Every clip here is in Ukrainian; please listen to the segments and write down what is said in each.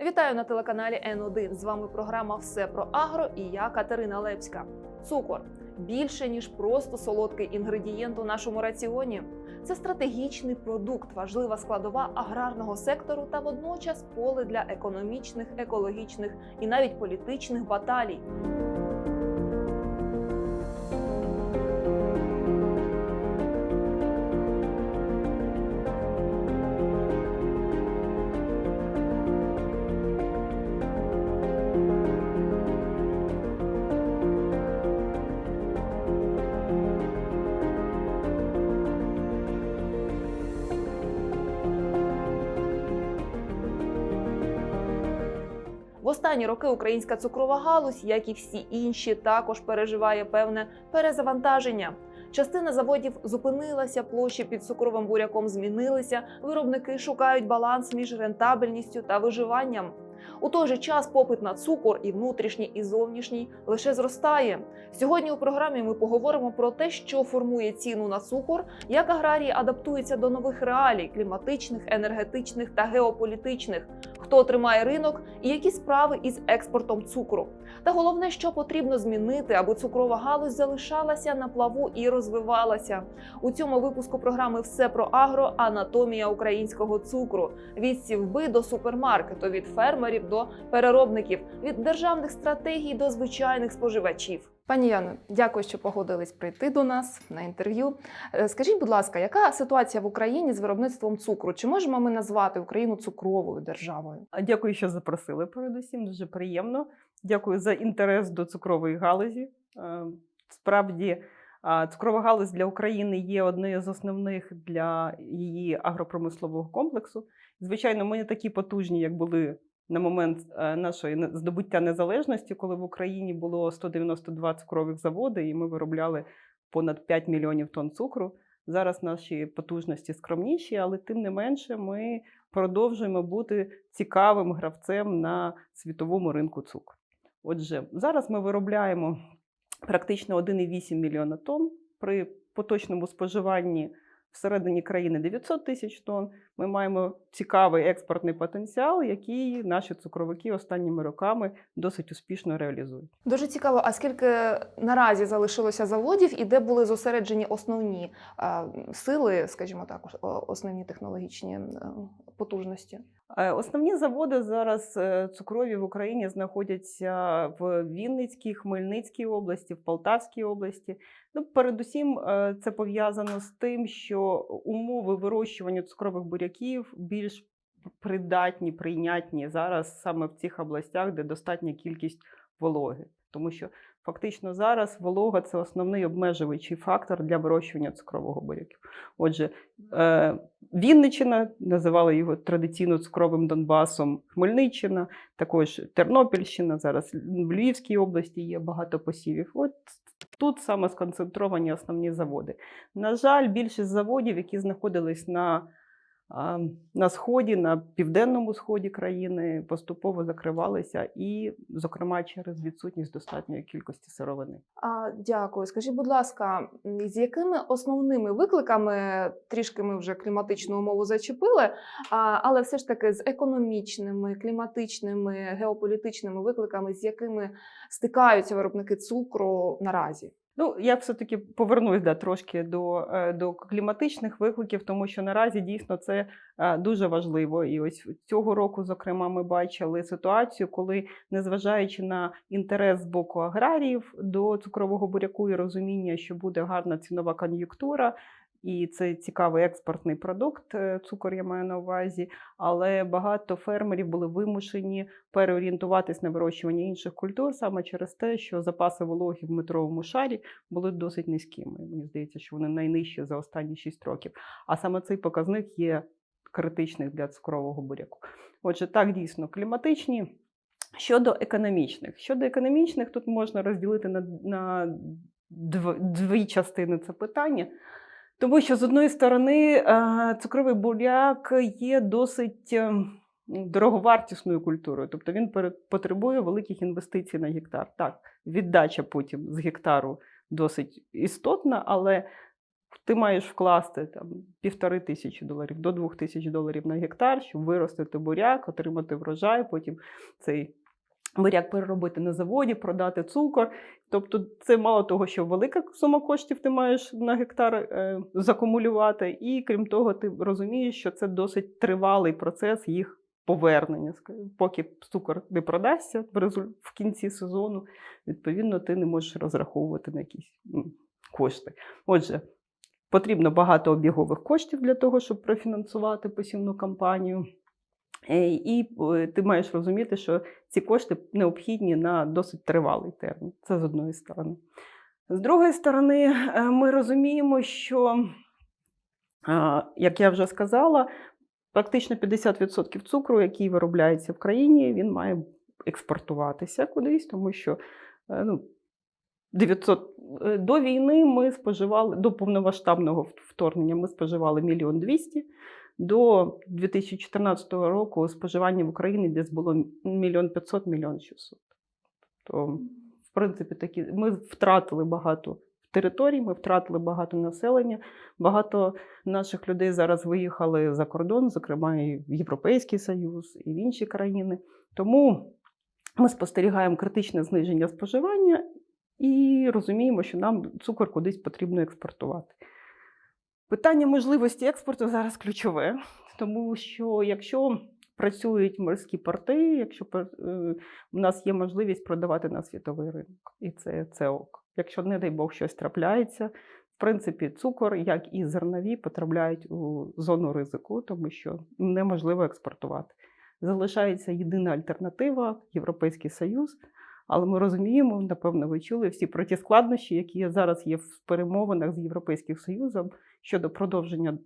Вітаю на телеканалі Н1. З вами програма Все про агро і я Катерина Лепська. Цукор більше ніж просто солодкий інгредієнт у нашому раціоні. Це стратегічний продукт, важлива складова аграрного сектору та водночас поле для економічних, екологічних і навіть політичних баталій. Останні роки українська цукрова галузь, як і всі інші, також переживає певне перезавантаження. Частина заводів зупинилася, площі під цукровим буряком змінилися. Виробники шукають баланс між рентабельністю та виживанням. У той же час попит на цукор і внутрішній, і зовнішній лише зростає. Сьогодні у програмі ми поговоримо про те, що формує ціну на цукор, як аграрії адаптуються до нових реалій кліматичних, енергетичних та геополітичних, хто тримає ринок і які справи із експортом цукру. Та головне, що потрібно змінити, аби цукрова галузь залишалася на плаву і розвивалася. У цьому випуску програми Все про агро, анатомія українського цукру від сівби до супермаркету, від фермерів до переробників, від державних стратегій до звичайних споживачів. Пані Яно, дякую, що погодились прийти до нас на інтерв'ю. Е, Скажіть, будь ласка, яка ситуація в Україні з виробництвом цукру? Чи можемо ми назвати Україну цукровою державою? Дякую, що запросили. Передусім, дуже приємно. Дякую за інтерес до цукрової галузі. Е, Справді, цукрова галузь для України є однією з основних для її агропромислового комплексу. Звичайно, ми не такі потужні, як були на момент е, нашої здобуття незалежності, коли в Україні було 192 цукрових заводи, і ми виробляли понад 5 мільйонів тонн цукру. Зараз наші потужності скромніші, але тим не менше ми продовжуємо бути цікавим гравцем на світовому ринку цукру. Отже, зараз ми виробляємо практично 1,8 мільйона тонн при поточному споживанні всередині країни 900 тисяч тонн. Ми маємо цікавий експортний потенціал, який наші цукровики останніми роками досить успішно реалізують. Дуже цікаво, а скільки наразі залишилося заводів і де були зосереджені основні сили, скажімо так, основні технологічні е, потужності? Е, Основні заводи зараз е, цукрові в Україні знаходяться в Вінницькій, Хмельницькій області, в Полтавській області. Ну, передусім, е, це пов'язано з тим, що умови вирощування цукрових буряків більш придатні, прийнятні зараз саме в цих областях, де достатня кількість вологи. Тому що фактично зараз волога це основний обмежуючий фактор для вирощування цукрового буряків. Отже, е, Вінниччина, називали його традиційно цукровим Донбасом, Хмельниччина, також Тернопільщина, зараз в Львівській області є багато посівів. От тут саме сконцентровані основні заводи. На жаль, більшість заводів, які знаходились на, на сході, на південному сході країни, поступово закривалися, і, зокрема, через відсутність достатньої кількості сировини. А, дякую. Скажіть, будь ласка, з якими основними викликами трішки ми вже кліматичну умову зачепили, але все ж таки з економічними, кліматичними, геополітичними викликами, з якими стикаються виробники цукру наразі? Ну, я все-таки повернусь да, трошки до, е, до кліматичних викликів, тому що наразі дійсно це е, дуже важливо. І ось цього року, зокрема, ми бачили ситуацію, коли, незважаючи на інтерес з боку аграріїв до цукрового буряку і розуміння, що буде гарна цінова кон'юнктура. І це цікавий експортний продукт, е, цукор я маю на увазі, але багато фермерів були вимушені переорієнтуватись на вирощування інших культур саме через те, що запаси вологи в метровому шарі були досить низькими. Мені здається, що вони найнижчі за останні 6 років. А саме цей показник є критичний для цукрового буряку. Отже, так дійсно кліматичні. Щодо економічних, щодо економічних, тут можна розділити на, на дв- дві частини це питання. Тому що, з одної сторони, е, цукровий буряк є досить е, дороговартісною культурою, тобто він потребує великих інвестицій на гектар. Так, віддача потім з гектару досить істотна, але ти маєш вкласти там півтори тисячі доларів до двох тисяч доларів на гектар, щоб виростити буряк, отримати врожай, потім цей буряк переробити на заводі, продати цукор. Тобто, це мало того, що велика сума коштів ти маєш на гектар е, закумулювати, і крім того, ти розумієш, що це досить тривалий процес їх повернення. Поки цукор не продасться в кінці сезону, відповідно, ти не можеш розраховувати на якісь кошти. Отже, потрібно багато обігових коштів для того, щоб профінансувати посівну кампанію. Е, І е, ти маєш розуміти, що ці кошти необхідні на досить тривалий термін. Це з одної сторони. З другої сторони, е, ми розуміємо, що, як я вже сказала, практично 50% цукру, який виробляється в країні, він має експортуватися кудись, тому що ну, 900... е, до війни ми споживали, до повномасштабного вторгнення ми споживали мільйон двісті. До 2014 року споживання в Україні десь було мільйон 500, мільйон 600. То, в принципі, такі ми втратили багато територій, ми втратили багато населення. Багато наших людей зараз виїхали за кордон, зокрема і в Європейський Союз, і в інші країни. Тому ми спостерігаємо критичне зниження споживання і розуміємо, що нам цукор кудись потрібно експортувати. Питання можливості експорту зараз ключове, тому що якщо працюють морські порти, якщо е, у нас є можливість продавати на світовий ринок, і це, це ок. Якщо, не дай Бог, щось трапляється, в принципі, цукор, як і зернові, потрапляють у зону ризику, тому що неможливо експортувати. Залишається єдина альтернатива Європейський Союз. Але ми розуміємо, напевно, ви чули всі про ті складнощі, які зараз є в перемовинах з Європейським Союзом щодо продовження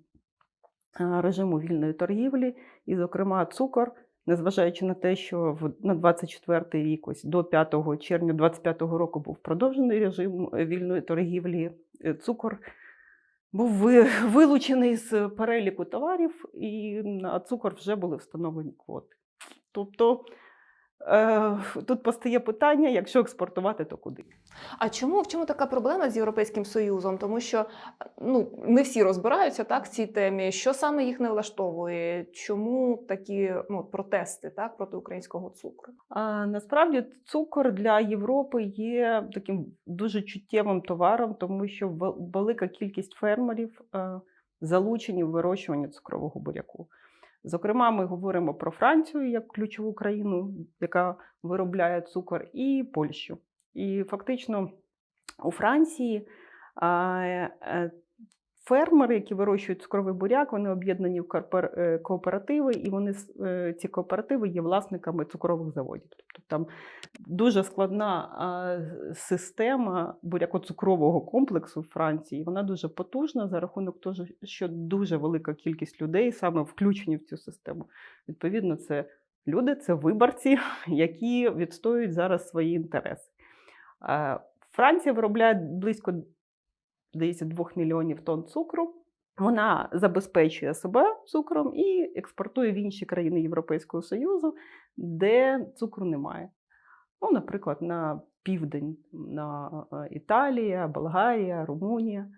е, режиму вільної торгівлі, і, зокрема, цукор, незважаючи на те, що на 24 рік, ось до 5 червня 25 року був продовжений режим е, вільної торгівлі, е, цукор був вилучений з переліку товарів, і на цукор вже були встановлені квоти. Тобто тут постає питання: якщо експортувати, то куди? А чому в чому така проблема з Європейським Союзом? Тому що ну не всі розбираються так в цій темі. Що саме їх не влаштовує? Чому такі ну протести так проти українського цукру? А насправді цукор для Європи є таким дуже чуттєвим товаром, тому що вел- велика кількість фермерів е, залучені в вирощування цукрового буряку. Зокрема, ми говоримо про Францію як ключову країну, яка виробляє цукор, і Польщу. І фактично у Франції а, е, фермери, які вирощують цукровий буряк, вони об'єднані в е, кооперативи, і вони е, ці кооперативи є власниками цукрових заводів. Тобто там дуже складна система буряко-цукрового комплексу в Франції. Вона дуже потужна за рахунок того, що дуже велика кількість людей саме включені в цю систему. Відповідно, це люди, це виборці, які відстоюють зараз свої інтереси. Е, Франція виробляє близько здається, 2 мільйонів тонн цукру. Вона забезпечує себе цукром і експортує в інші країни Європейського Союзу, де цукру немає. Ну, наприклад, на південь, на е, Італія, Болгарія, Румунія.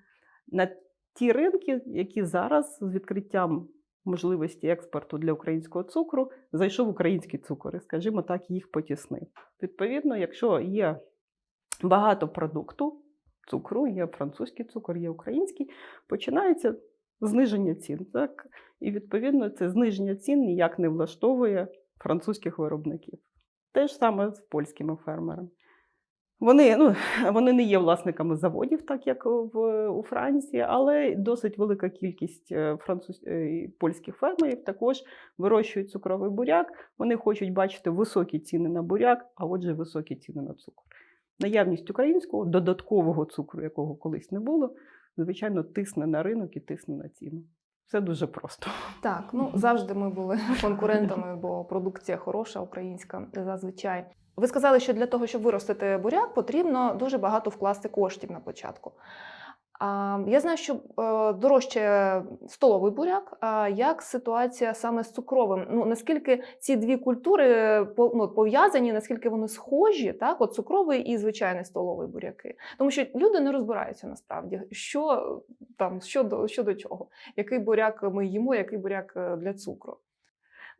На ті ринки, які зараз з відкриттям можливості експорту для українського цукру зайшов український цукор, і, скажімо так, їх потіснив. Відповідно, якщо є багато продукту, цукру, є французький цукор, є український, починається зниження цін. Так? І відповідно це зниження цін ніяк не влаштовує французьких виробників. Те ж саме з польськими фермерами. Вони, ну, вони не є власниками заводів, так як в, у Франції, але досить велика кількість е, француз... е, польських фермерів також вирощують цукровий буряк. Вони хочуть бачити високі ціни на буряк, а отже, високі ціни на цукор. Наявність українського додаткового цукру, якого колись не було, звичайно, тисне на ринок і тисне на ціну. Все дуже просто. Так, ну завжди ми були конкурентами, бо продукція хороша, українська зазвичай. Ви сказали, що для того, щоб виростити буряк, потрібно дуже багато вкласти коштів на початку. Я знаю, що е, дорожче столовий буряк. Як ситуація саме з цукровим? Ну наскільки ці дві культури ну, пов'язані, наскільки вони схожі, так? От цукровий і звичайний столовий буряки. Тому що люди не розбираються насправді, що там що до, що до чого, який буряк ми їмо, який буряк е, для цукру.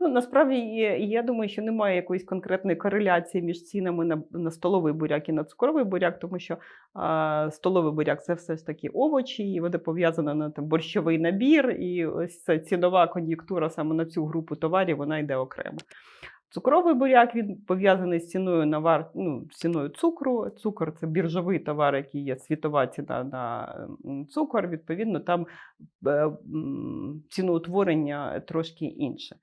Ну, насправді, я думаю, що немає якоїсь конкретної кореляції між цінами на, на столовий буряк і на цукровий буряк, тому що а, столовий буряк це все ж таки овочі, і вони пов'язані на там, борщовий набір, і ось ця цінова кон'юнктура саме на цю групу товарів вона йде окремо. Цукровий буряк він пов'язаний з ціною на вар... ну, ціною цукру. Цукор це біржовий товар, який є світова ціна на цукор. Відповідно, там е, ціноутворення трошки інше.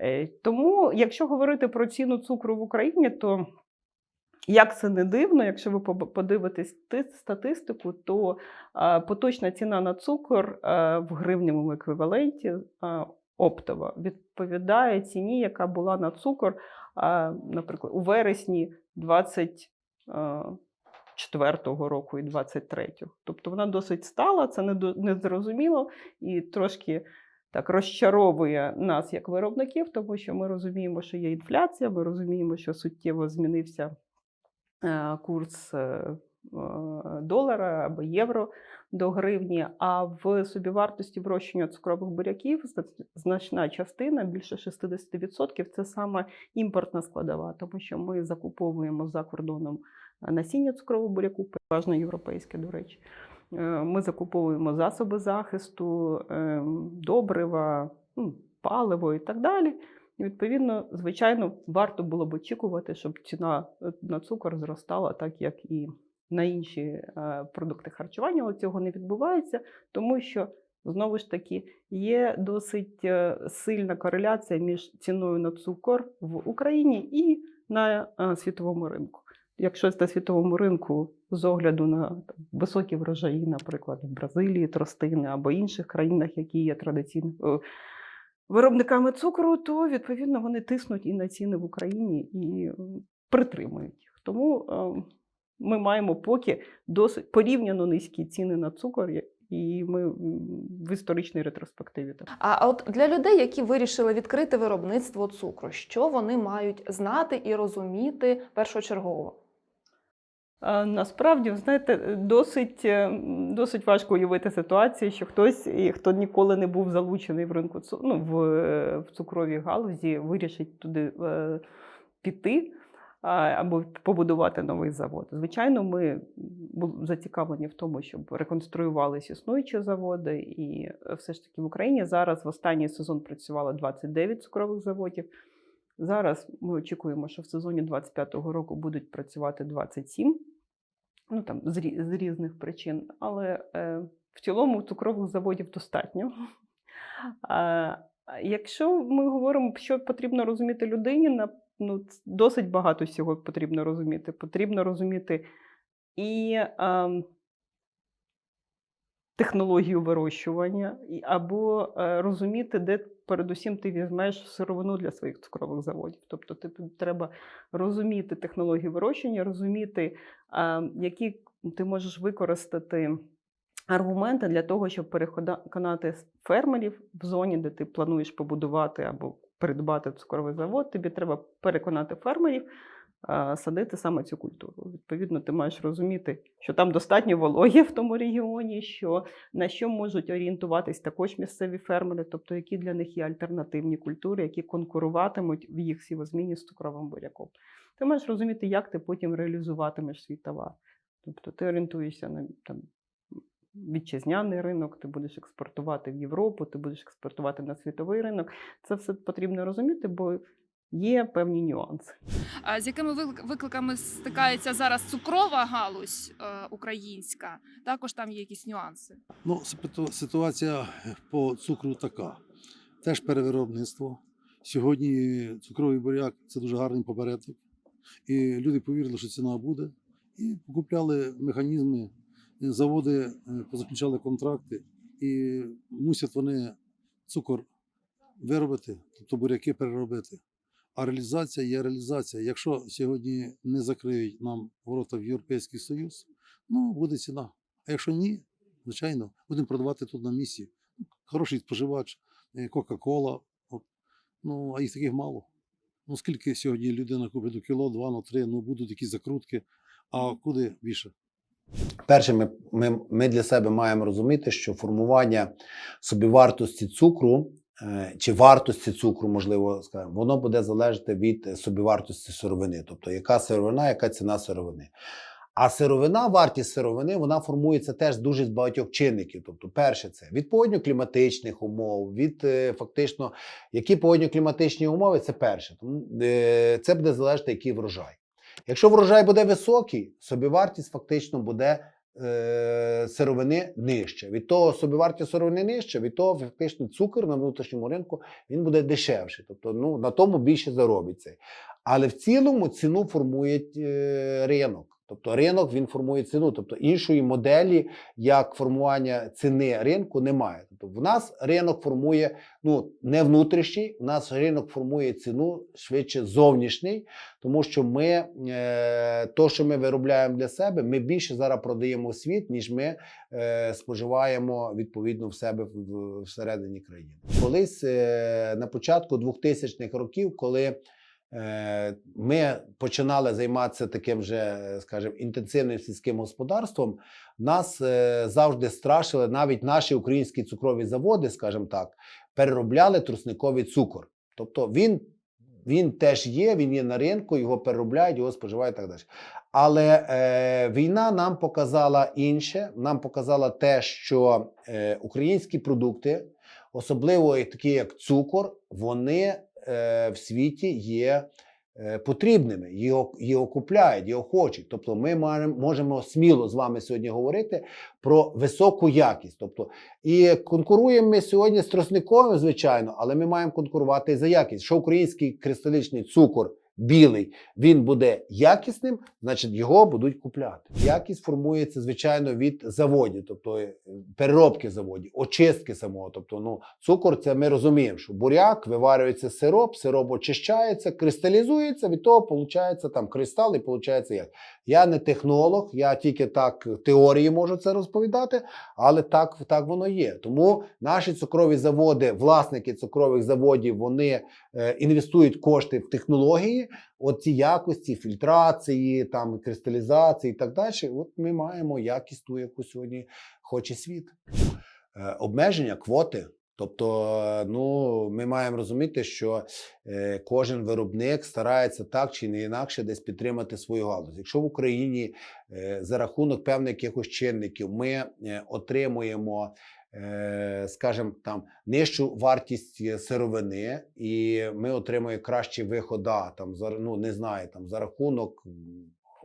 Е, Тому, якщо говорити про ціну цукру в Україні, то як це не дивно, якщо ви подивитесь статистику, то поточна ціна на цукор в гривневому еквіваленті оптова відповідає ціні, яка була на цукор, наприклад, у вересні 24-го року і 23-го. Тобто вона досить стала, це не незрозуміло і трошки так розчаровує нас як виробників, тому що ми розуміємо, що є інфляція, ми розуміємо, що суттєво змінився е, курс е, е, долара або євро до гривні. А в собівартості вирощення цукрових буряків значна частина, більше 60%, це саме імпортна складова, тому що ми закуповуємо за кордоном насіння цукрового буряку, переважно європейське, до речі. Е, Ми закуповуємо засоби захисту, ем, добрива, ну, паливо і так далі. І, відповідно, звичайно, варто було б очікувати, щоб ціна е, на цукор зростала так, як і на інші е, продукти харчування, але цього не відбувається, тому що знову ж таки є досить сильна кореляція між ціною на цукор в Україні і на світовому ринку. Якщо на світовому ринку з огляду на там, високі врожаї, наприклад, в Бразилії, тростини або інших країнах, які є традиційно е, виробниками цукру, то відповідно вони тиснуть і на ціни в Україні і притримують їх. Тому е, ми маємо поки досить порівняно низькі ціни на цукор, і ми в історичній ретроспективі. А от для людей, які вирішили відкрити виробництво цукру, що вони мають знати і розуміти першочергово? Насправді, ви знаєте, досить, е, досить важко уявити ситуацію, що хтось, хто ніколи не був залучений в ринку ну, в, в цукровій галузі, вирішить туди е, піти або побудувати новий завод. Звичайно, ми бу- зацікавлені в тому, щоб реконструювалися існуючі заводи, і е, все ж таки в Україні зараз в останній сезон працювало 29 цукрових заводів. Зараз ми очікуємо, що в сезоні 25-го року будуть працювати 27, ну там з, рі- з різних причин. Але е, в цілому цукрових заводів достатньо. Якщо ми говоримо, що потрібно розуміти людині, на- ну, досить багато всього потрібно розуміти. Потрібно розуміти і ем, технологію вирощування, або е, розуміти, де передусім ти візьмеш сировину для своїх цукрових заводів. Тобто ти, треба розуміти технології вирощення, розуміти, які ти можеш використати аргументи для того, щоб переконати фермерів в зоні, де ти плануєш побудувати або придбати цукровий завод. Тобі треба переконати фермерів садити саме цю культуру. Відповідно, ти маєш розуміти, що там достатньо вологі в тому регіоні, що на що можуть орієнтуватись також місцеві фермери, тобто які для них є альтернативні культури, які конкуруватимуть в їх сівозміні з цукровим буряком. Ти маєш розуміти, як ти потім реалізуватимеш свій товар. Тобто ти орієнтуєшся на там, вітчизняний ринок, ти будеш експортувати в Європу, ти будеш експортувати на світовий ринок. Це все потрібно розуміти, бо є певні нюанси. А З якими викликами стикається зараз цукрова галузь е, українська? Також там є якісь нюанси. Ну, ситуація по цукру така. Теж перевиробництво. Сьогодні цукровий буряк це дуже гарний попередник. І люди повірили, що ціна буде. І покупляли механізми, заводи е, позаключали контракти, і мусять вони цукор виробити, тобто буряки переробити. А реалізація є реалізація. Якщо сьогодні не закриють нам ворота в Європейський Союз, ну буде ціна. А якщо ні, звичайно, будемо продавати тут на місці. Хороший споживач, е, Кока-Кола. Ну, а їх таких мало. Ну, скільки сьогодні людина купить до кіло, два, на три, ну будуть якісь закрутки. А куди більше? Перше, ми, ми, ми для себе маємо розуміти, що формування собівартості цукру чи вартості цукру, можливо, скажемо, воно буде залежати від е, собівартості сировини, тобто яка сировина, яка ціна сировини. А сировина, вартість сировини, вона формується теж дуже з багатьох чинників. Тобто, перше, це від погодньо-кліматичних умов, від е, фактично, які погодньо-кліматичні умови, це перше. Тому е, це буде залежати, який врожай. Якщо врожай буде високий, собівартість фактично буде е, сировини нижче. Від того собівартість сировини нижче, від того фактично цукор на внутрішньому ринку він буде дешевший. Тобто ну, на тому більше заробиться. Але в цілому ціну формує е, ринок. Тобто ринок він формує ціну. Тобто іншої моделі, як формування ціни ринку, немає. Тобто в нас ринок формує ну, не внутрішній, в нас ринок формує ціну швидше зовнішній, тому що ми е, то, що ми виробляємо для себе, ми більше зараз продаємо в світ, ніж ми е, споживаємо відповідно в себе в- всередині країни. Колись е, на початку 2000-х років, коли ми починали займатися таким же, е, скажімо, інтенсивним сільським господарством, нас е, завжди страшили навіть наші українські цукрові заводи, скажімо так, переробляли трусниковий цукор. Тобто він, він теж є, він є на ринку, його переробляють, його споживають і так далі. Але е, війна нам показала інше. Нам показала те, що е, українські продукти, особливо такі як цукор, вони е, в світі є е, потрібними. Його, його купляють, його хочуть. Тобто, ми можемо сміло з вами сьогодні говорити про високу якість. Тобто, і конкуруємо ми сьогодні з тросниковим, звичайно, але ми маємо конкурувати за якість. Що український кристалічний цукор білий, він буде якісним, значить його будуть купляти. Якість формується, звичайно, від заводів, тобто е, переробки заводів, очистки самого. Тобто, ну, цукор, це ми розуміємо, що буряк виварюється сироп, сироп очищається, кристалізується, від того виходить там кристал і виходить як. Я не технолог, я тільки так теорії можу це розповідати, але так, так воно є. Тому наші цукрові заводи, власники цукрових заводів, вони е, інвестують кошти в технології, от ці якості, фільтрації, там кристалізації і так далі. От ми маємо якість ту, яку сьогодні хоче світ. Е, обмеження квоти. Тобто, е, ну, ми маємо розуміти, що е, кожен виробник старається так чи не інакше десь підтримати свою галузь. Якщо в Україні за рахунок певних якихось чинників ми отримуємо, скажімо, там нижчу вартість е, сировини, і ми отримуємо кращі виходи, там ну не знаю, там за рахунок.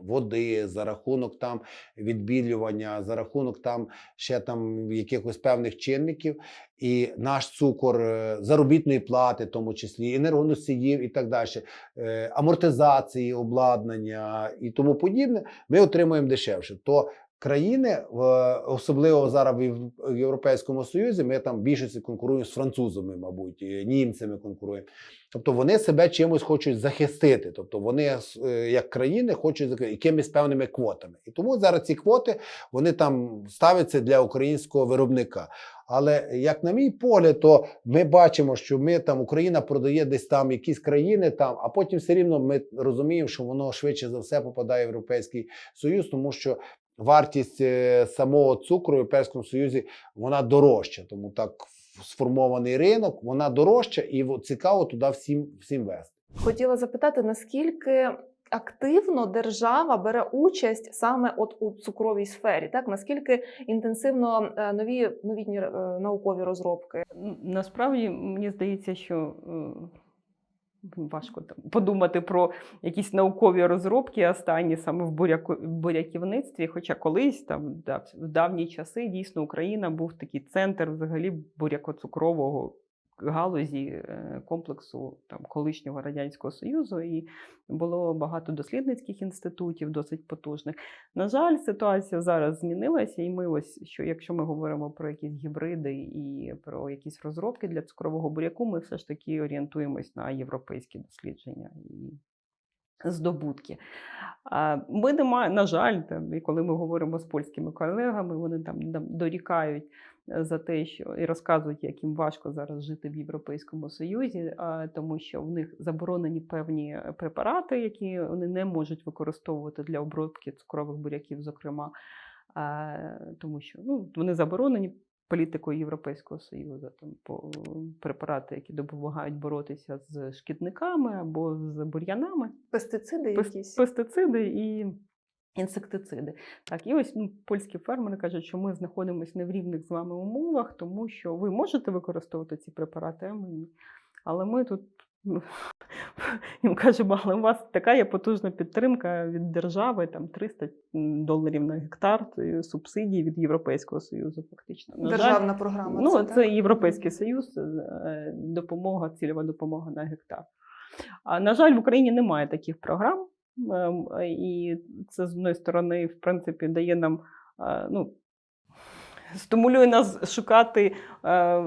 Води за рахунок там відбілювання, за рахунок там ще там якихось певних чинників, і наш цукор е, заробітної плати, в тому числі енергоносіїв і так далі, е, амортизації, обладнання і тому подібне, ми отримуємо дешевше. То країни, особливо зараз в Європейському Союзі, ми там більшості конкуруємо з французами, мабуть, німцями конкуруємо. Тобто вони себе чимось хочуть захистити. Тобто вони е, як країни хочуть захистити якимись певними квотами. І тому зараз ці квоти вони там ставляться для українського виробника. Але як на мій погляд, то ми бачимо, що ми там Україна продає десь там якісь країни, там, а потім все рівно ми розуміємо, що воно швидше за все попадає в Європейський Союз, тому що вартість е, самого цукру в Європейському Союзі вона дорожча. Тому так сформований ринок, вона дорожча, і во- цікаво туди всім, всім вести. Хотіла запитати, наскільки активно держава бере участь саме от у цукровій сфері, так наскільки інтенсивно е, нові новітні е, наукові розробки? Насправді мені здається, що важко там подумати про якісь наукові розробки останні саме в буряківництві. Хоча колись там да, в давні часи дійсно Україна був такий центр взагалі бурякоцукрового галузі е, комплексу там, колишнього Радянського Союзу, і було багато дослідницьких інститутів, досить потужних. На жаль, ситуація зараз змінилася, і ми ось що, якщо ми говоримо про якісь гібриди і про якісь розробки для цукрового буряку, ми все ж таки орієнтуємось на європейські дослідження і здобутки. Ми не маємо, на жаль, там, і коли ми говоримо з польськими колегами, вони там дорікають е, за те, що і розказують, як їм важко зараз жити в Європейському Союзі, тому що в них заборонені певні препарати, які вони не можуть використовувати для обробки цукрових буряків, зокрема, тому що ну, вони заборонені. Політикою Європейського Союзу там по препарати, які допомагають боротися з шкідниками або з бур'янами, Пестициди пес- якісь. пестициди і інсектициди. Так, і ось ну, польські фермери кажуть, що ми знаходимося не в рівних з вами умовах, тому що ви можете використовувати ці препарати, а ми ні. Але ми тут їм кажемо, але у вас така є потужна підтримка від держави, там 300 доларів на гектар це субсидії від Європейського Союзу, фактично. На жаль, Державна програма. Ну, це, так? Європейський Союз, е, допомога, цільова допомога на гектар. А на жаль, в Україні немає таких програм, ем, і це з одної сторони, в принципі, дає нам е, ну, стимулює нас шукати е,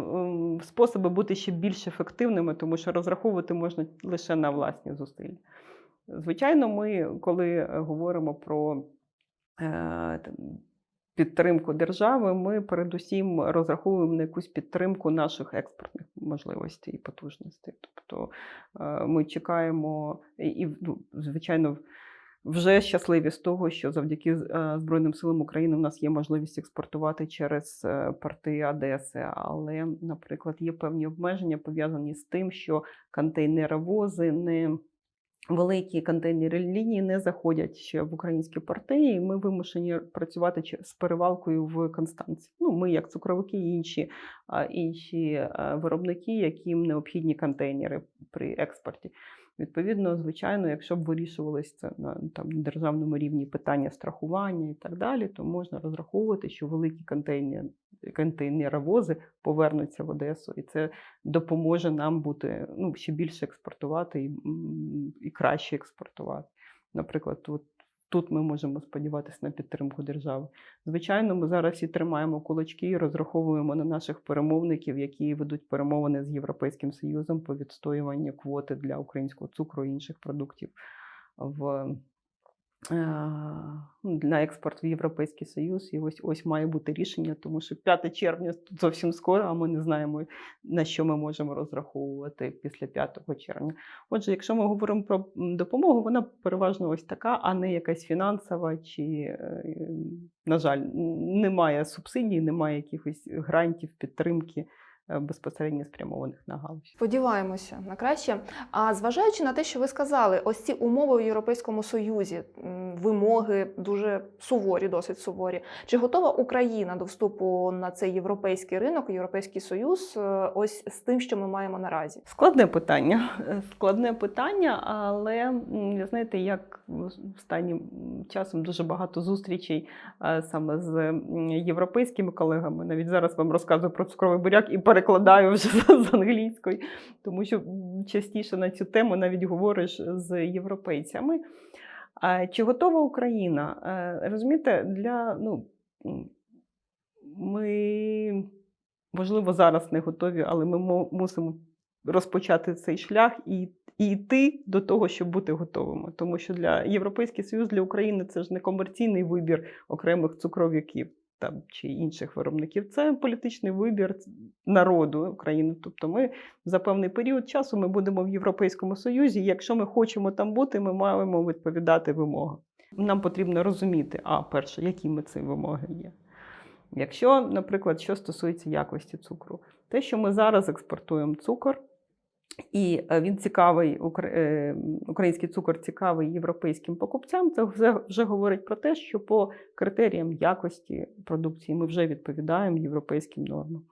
способи бути ще більш ефективними, тому що розраховувати можна лише на власні зусилля. Звичайно, ми, коли е, говоримо про е, підтримку держави, ми передусім розраховуємо на якусь підтримку наших експортних можливостей і потужностей. Тобто ми чекаємо і, і, ну, звичайно, вже щасливі з того, що завдяки е, Збройним силам України в нас є можливість експортувати через е, порти Одеси. Але, наприклад, є певні обмеження пов'язані з тим, що контейнеровози не великі контейнери лінії не заходять ще в українські порти, і ми вимушені працювати з перевалкою в Констанці. Ну, ми, як цукровики, інші, інші е, виробники, яким необхідні контейнери при експорті. Відповідно, звичайно, якщо б вирішувалися це на там, державному рівні питання страхування і так далі, то можна розраховувати, що великі контейнер, контейнеровози повернуться в Одесу, і це допоможе нам бути ну, ще більше експортувати і, і краще експортувати. Наприклад, от тут ми можемо сподіватися на підтримку держави. Звичайно, ми зараз і тримаємо кулачки і розраховуємо на наших перемовників, які ведуть перемовини з Європейським Союзом по відстоюванню квоти для українського цукру і інших продуктів в. Ну, На експорт в Європейський Союз, і ось ось має бути рішення, тому що 5 червня зовсім скоро, а ми не знаємо, на що ми можемо розраховувати після 5 червня. Отже, якщо ми говоримо про допомогу, вона переважно ось така, а не якась фінансова, чи, е, на жаль, немає субсидій, немає якихось грантів, підтримки безпосередньо спрямованих на галузь. Сподіваємося на краще. А зважаючи на те, що ви сказали, ось ці умови в Європейському Союзі, вимоги дуже суворі, досить суворі. Чи готова Україна до вступу на цей європейський ринок, Європейський Союз, е, ось з тим, що ми маємо наразі? Складне питання. Е, Складне питання, але знаєте, як останнім часом дуже багато зустрічей е, саме з європейськими колегами. Навіть зараз вам розказую про цукровий буряк і перекладаю вже з англійської, тому що частіше на цю тему навіть говориш з європейцями. Чи готова Україна? Розумієте, для ну, ми можливо зараз не готові, але ми мусимо розпочати цей шлях і, і йти до того, щоб бути готовими. Тому що для Європейський Союз для України це ж не комерційний вибір окремих цукровиків там чи інших виробників. Це політичний вибір народу України. Тобто, ми за певний період часу ми будемо в Європейському Союзі. Якщо ми хочемо там бути, ми маємо відповідати вимогам. Нам потрібно розуміти, а перше, які ми ці вимоги є. Якщо, наприклад, що стосується якості цукру, те, що ми зараз експортуємо цукор, і е, він цікавий, е, український цукор цікавий європейським покупцям, це вже, говорить про те, що по критеріям якості продукції ми вже відповідаємо європейським нормам.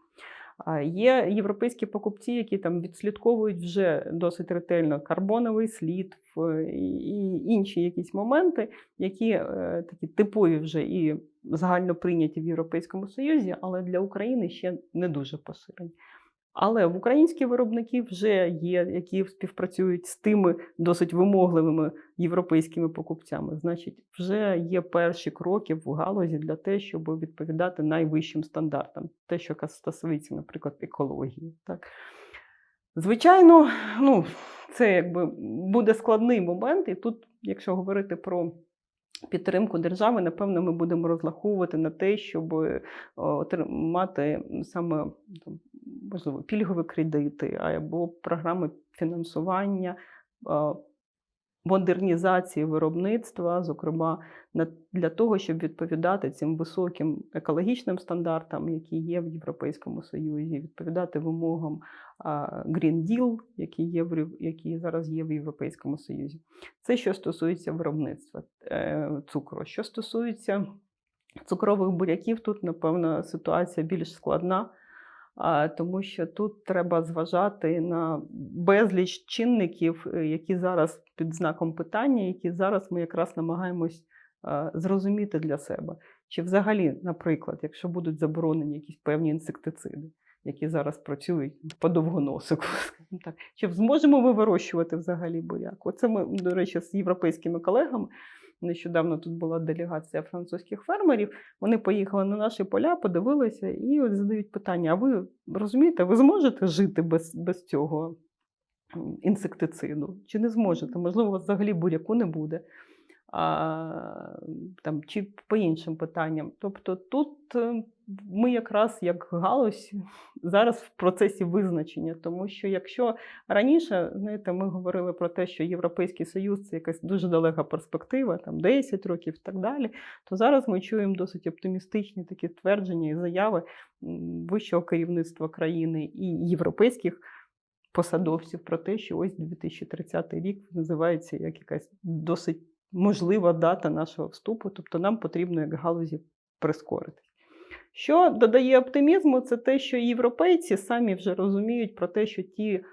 Є європейські покупці, які там відслідковують вже досить ретельно карбоновий слід і і інші якісь моменти, які е, такі типові вже і загально прийняті в Європейському Союзі, але для України ще не дуже поширені. Але в українські виробники вже є, які співпрацюють з тими досить вимогливими європейськими покупцями. Значить, вже є перші кроки в галузі для те, щоб відповідати найвищим стандартам, те, що стосується, наприклад, екології. Так. Звичайно, ну, це якби буде складний момент, і тут, якщо говорити про підтримку держави, напевно, ми будемо розраховувати на те, щоб е, отримати саме там, можливо пільгові кредити або програми фінансування. Модернізації виробництва, зокрема, для того, щоб відповідати цим високим екологічним стандартам, які є в Європейському Союзі, відповідати вимогам Green Deal, які, є в, які зараз є в Європейському Союзі. Це що стосується виробництва е, цукру. Що стосується цукрових буряків, тут, напевно, ситуація більш складна. Тому що тут треба зважати на безліч чинників, е, які зараз під знаком питання, які зараз ми якраз намагаємось зрозуміти для себе. Чи взагалі, наприклад, якщо будуть заборонені якісь певні інсектициди, які зараз працюють по довгоносику, скажімо так, чи зможемо ми вирощувати взагалі буряк? Оце ми, до речі, з європейськими колегами. Нещодавно тут була делегація французьких фермерів. Вони поїхали на наші поля, подивилися і от задають питання: а ви розумієте, ви зможете жити без, без цього інсектициду? Чи не зможете? Можливо, у вас взагалі буряку не буде. Там, чи по іншим питанням. Тобто тут е, ми якраз як галузь зараз в процесі визначення, тому що якщо раніше, знаєте, ми говорили про те, що Європейський Союз це якась дуже далека перспектива, там 10 років і так далі, то зараз ми чуємо досить оптимістичні такі твердження і заяви вищого керівництва країни і європейських посадовців про те, що ось 2030 рік називається як якась досить можлива дата нашого вступу, тобто нам потрібно як галузі прискоритись. Що додає оптимізму, це те, що європейці самі вже розуміють про те, що ті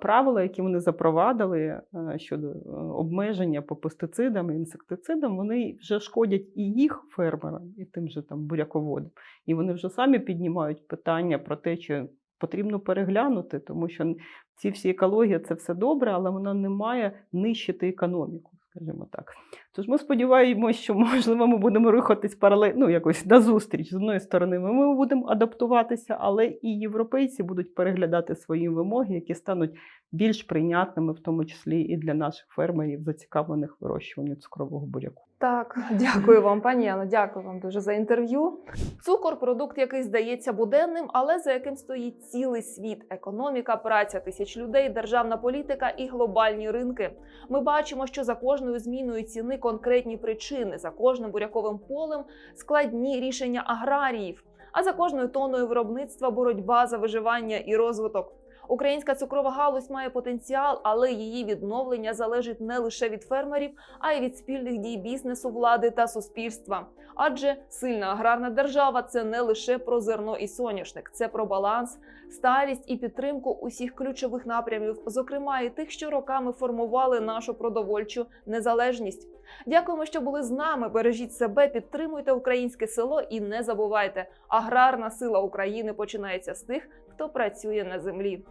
правила, які вони запровадили е, щодо е, обмеження по пестицидам і інсектицидам, вони вже шкодять і їх фермерам, і тим же там буряководам. І вони вже самі піднімають питання про те, що потрібно переглянути, тому що ці всі екологія це все добре, але вона не має нищити економіку, скажімо так. Тож ми сподіваємося, що можливо ми будемо рухатись паралельно, ну якось назустріч. З одної сторони, ми, будемо адаптуватися, але і європейці будуть переглядати свої вимоги, які стануть більш прийнятними, в тому числі і для наших фермерів, зацікавлених вирощуванню цукрового буряку. Так, дякую вам, пані Яно. Дякую вам дуже за інтерв'ю. Цукор продукт, який здається буденним, але за яким стоїть цілий світ: економіка, праця тисяч людей, державна політика і глобальні ринки. Ми бачимо, що за кожною зміною ціни конкретні причини, за кожним буряковим полем складні рішення аграріїв. А за кожною тоною виробництва боротьба за виживання і розвиток. Українська цукрова галузь має потенціал, але її відновлення залежить не лише від фермерів, а й від спільних дій бізнесу, влади та суспільства. Адже сильна аграрна держава це не лише про зерно і соняшник, це про баланс, сталість і підтримку усіх ключових напрямів, зокрема і тих, що роками формували нашу продовольчу незалежність. Дякуємо, що були з нами. Бережіть себе, підтримуйте українське село і не забувайте, аграрна сила України починається з тих, хто працює на землі.